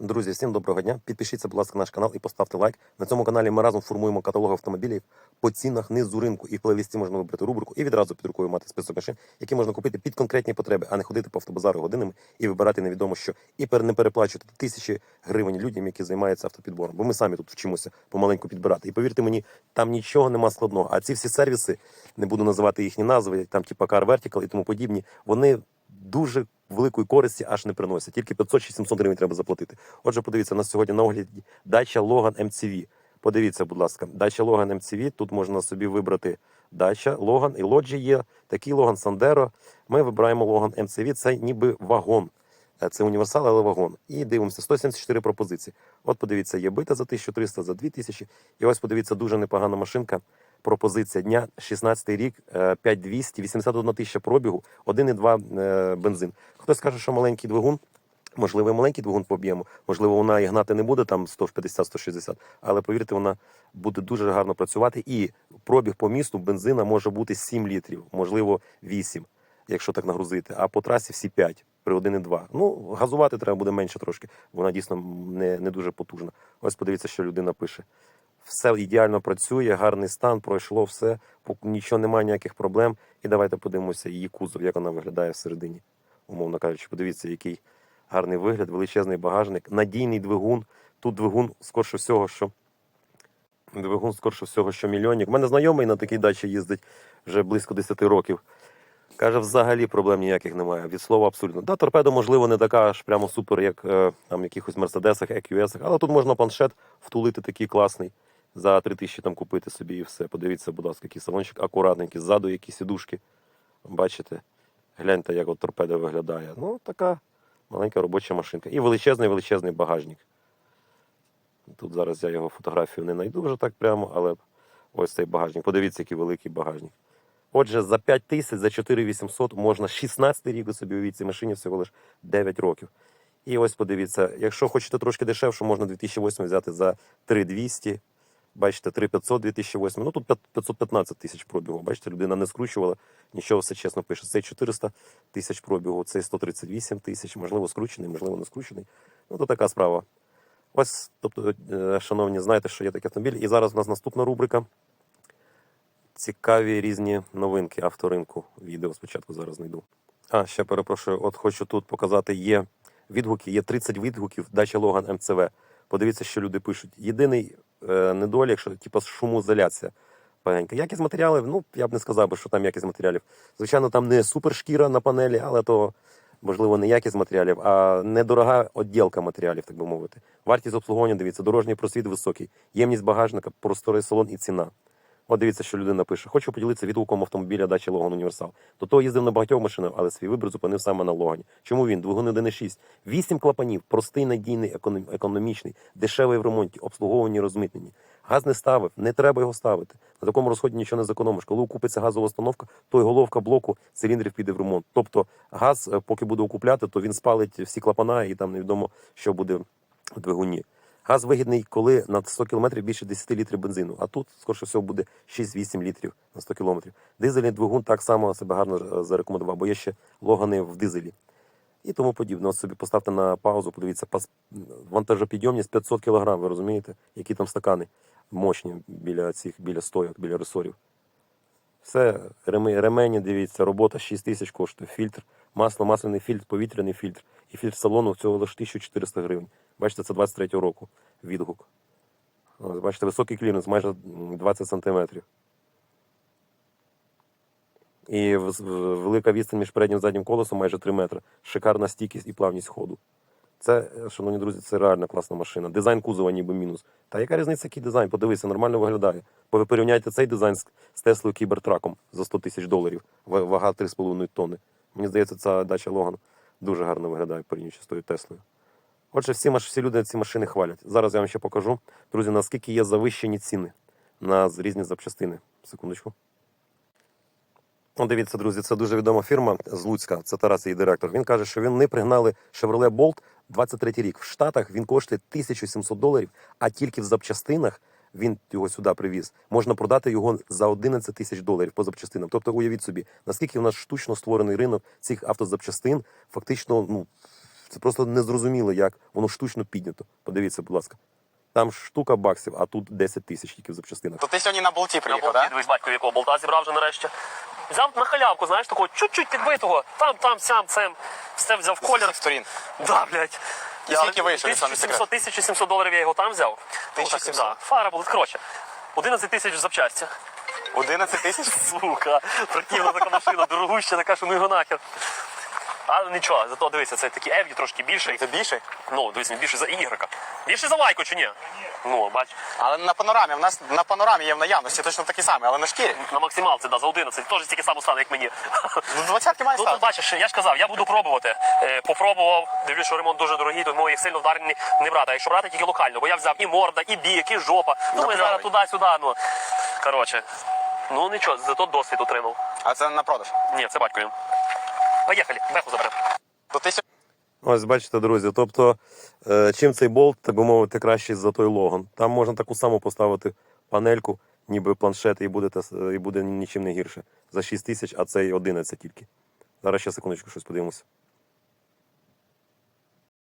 Друзі, всім доброго дня. Підпишіться, будь ласка, на наш канал і поставте лайк. На цьому каналі ми разом формуємо каталог автомобілів по цінах низу ринку. І в плейлисті можна вибрати рубрику і відразу під рукою мати список машин, які можна купити під конкретні потреби, а не ходити по автобазару годинами і вибирати невідомо що. І не переплачувати тисячі гривень людям, які займаються автопідбором. Бо ми самі тут вчимося помаленьку підбирати. І повірте мені, там нічого нема складного. А ці всі сервіси, не буду називати їхні назви, там типа Car Vertical і тому подібні, вони дуже великої користі аж не приносять. Тільки 500 чи 700 гривень треба заплатити. Отже, подивіться, у нас сьогодні на огляді дача Logan MCV. Подивіться, будь ласка, дача Logan MCV. Тут можна собі вибрати дача, Logan і лоджі є. Такий Logan Sandero. Ми вибираємо Logan MCV. Це ніби вагон. Е, Це універсал, але вагон. І дивимося, 174 пропозиції. От подивіться, є бита за 1300, за 2000. І ось подивіться, дуже непогана машинка. Пропозиція дня, 16 рік, е, 5200, 81 тисяча пробігу, 1,2 е, бензин. Хтось каже, що маленький двигун, можливо, і маленький двигун по об'єму, можливо, вона і гнати не буде там 150-160, але повірте, вона буде дуже гарно працювати. І пробіг по місту бензина може бути 7 літрів, можливо, 8, якщо так нагрузити. А по трасі всі 5 при 1,2. Ну, газувати треба буде менше трошки, вона дійсно не, не дуже потужна. Ось подивіться, що людина пише. Все ідеально працює, гарний стан, пройшло все, нічого немає ніяких проблем. І давайте подивимося її кузов, як вона виглядає всередині. Умовно кажучи, подивіться, який гарний вигляд, величезний багажник, надійний двигун. Тут двигун, скорше всього, що двигун, скорше всього, що мільйонник. У мене знайомий на такій дачі їздить вже близько 10 років. Каже, взагалі проблем ніяких немає. Від слова абсолютно. Да, торпеда, можливо, не така аж прямо супер, як е, там якихось мерседесах, EQS, але тут можна планшет втулити такий класний. За 3 тисячі там купити собі і все. Подивіться, будь ласка, який салончик акуратненький, ззаду які сідушки. Бачите? Гляньте, як от торпеда виглядає. Ну, така маленька робоча машинка. І величезний величезний багажник. Тут зараз я його фотографію не знайду вже так прямо, але ось цей багажник. Подивіться, який великий багажник. Отже, за 5 тисяч, за 4800 можна 16 рік собі уявіть, цій машині всього лише 9 років. І ось подивіться, якщо хочете трошки дешевше, можна 2008 взяти за 3200. Бачите, 3500 2008. Ну тут 515 тисяч пробігу. Бачите, людина не скручувала, нічого все чесно пише. Цей 400 тисяч пробігу, цей 138 тисяч, можливо, скручений, можливо, не скручений. Ну, то така справа. Ось, тобто, е, шановні, знаєте, що є такий автомобіль. І зараз у нас наступна рубрика. Цікаві різні новинки авторинку. Відео спочатку зараз знайду. А, ще перепрошую, от хочу тут показати, є відгуки, є 30 відгуків дача Логан МЦВ. Подивіться, що люди пишуть. Єдиний недолік, що типу шумоізоляція поганенька. Якість матеріалів, ну я б не сказав що там якість матеріалів. Звичайно, там не супершкіра на панелі, але то можливо не якість матеріалів, а недорога відділка матеріалів, так би мовити. Вартість обслуговування, дивіться, дорожній просвіт високий, ємність багажника, просторий салон і ціна. От дивіться, що людина пише. Хочу поділитися відгуком автомобіля дачі Логан Універсал. До того їздив на багатьох машинах, але свій вибір зупинив саме на Логані. Чому він? Двигун 1.6. Вісім клапанів, простий, надійний, економ- економічний, дешевий в ремонті, обслуговувані, розмитнені. Газ не ставив, не треба його ставити. На такому розході нічого не зекономиш. Коли окупиться газова установка, то й головка блоку циліндрів піде в ремонт. Тобто газ, е, поки буде окупляти, то він спалить всі клапана і там невідомо, що буде в двигуні. Газ вигідний, коли на 100 км більше 10 літрів бензину, а тут, скоріше всього, буде 6-8 літрів на 100 км. Дизельний двигун так само себе гарно е, зарекомендував, бо є ще логани в дизелі. І тому подібне. Ось собі поставте на паузу, подивіться, вантажопідйомність 500 кг, ви розумієте, які там стакани мощні біля цих, біля стойок, біля ресорів. Все, ремені, дивіться, робота 6 тисяч коштує, фільтр, масло, масляний фільтр, повітряний фільтр. І фільтр салону всього лише 1400 гривень. Бачите, це 23-го року відгук. Ось, бачите, високий кліренс, майже 20 сантиметрів. І велика відстань між переднім і заднім колесом майже 3 метри. Шикарна стійкість і плавність ходу. Це, шановні друзі, це реально класна машина. Дизайн кузова ніби мінус. Та яка різниця, який дизайн? Подивися, нормально виглядає. Бо ви порівняйте цей дизайн з Теслою Кібертраком за 100 тисяч доларів. Вага 3,5 тонни. Мені здається, ця дача Логан дуже гарно виглядає порівнюючи з тою Теслою. Отже, всі, всі люди ці машини хвалять. Зараз я вам ще покажу, друзі, наскільки є завищені ціни на різні запчастини. Секундочку. Ну, дивіться, друзі, це дуже відома фірма з Луцька. Це Тарас, її директор. Він каже, що він не пригнали Chevrolet Bolt 23 рік. В Штатах він коштує 1700 доларів, а тільки в запчастинах він його сюди привіз. Можна продати його за 11 тисяч доларів по запчастинам. Тобто, уявіть собі, наскільки в нас штучно створений ринок цих автозапчастин, фактично, ну. Це просто незрозуміло, як воно штучно піднято. Подивіться, будь ласка. Там штука баксів, а тут 10 тисяч тільки в запчастинах. То ти сьогодні на болті приїхав, так? дивись, батько якого болта зібрав вже нарешті. Взяв на халявку, знаєш, такого чуть-чуть підбитого. Там, там, сям, цим. Все взяв колір. сторін. Да, блядь. І скільки вийшов, якщо не 1700, 1700 доларів я його там взяв. 1700? Да. Фара була, коротше. 11 тисяч в запчасті. 11 тисяч? Сука, противна така машина, дорогуща, така, що ну його нахер. Але нічого, зато дивися, це такий Евді трошки більший. Це більше? Ну, дивись, він більший за ігрека. Більший за лайку чи ні? Ну, бач. Але на панорамі, в нас на панорамі є в наявності точно такі самі, але на шкірі. На максималці, да, за 11. Теж стільки само стане, як мені. Ну, двадцятки має Ну, тут бачиш, я ж казав, я буду пробувати. Е, попробував, дивлюсь, що ремонт дуже дорогий, тому їх сильно вдарені не брати. А якщо брати тільки локально, бо я взяв і морда, і бік, і жопа. Ну, ми зараз туди-сюди, ну. Коротше. Ну нічого, зато досвід отримав. А це на продаж. Ні, це батько. Поїхали, беху забрати. Ось бачите, друзі. Тобто, е, чим цей болт, так би мовити, кращий за той логан. Там можна таку саму поставити панельку, ніби планшет, і буде, і буде нічим не гірше. За 6 тисяч, а цей 11 тільки. Зараз ще секундочку щось подивимося.